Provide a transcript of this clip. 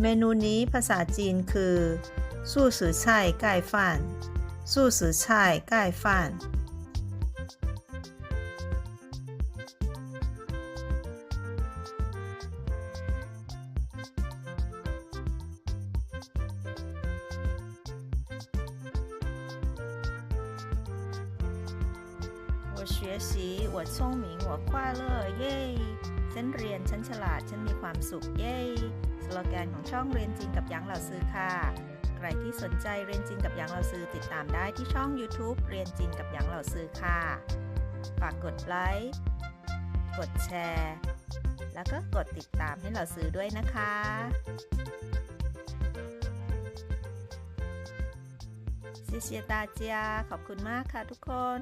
เมนูนี้ภาษาจีนคือสู้สือช่ายไก่ฟ่านสู้สือช่ายไก่ฟ่าน 我学习我聪明我快乐เย้ฉันเรียนฉันฉลาดฉันมีความสุขเย้ส โลแกนของช่องเรียนจีนกับยังเหล่าซื้อค่ะ ใครที่สนใจเรียนจีนกับยังเหล่าซื้อติดตามได้ที่ช่อง YouTube เรียนจีนกับยังเหล่าซื้อค่ะ ฝากกดไลค์กดแชร์ แล้วก็กดติดตามให้เหล่าซื้อด้วยนะคะเชียตาเจียขอบคุณมากค่ะทุกคน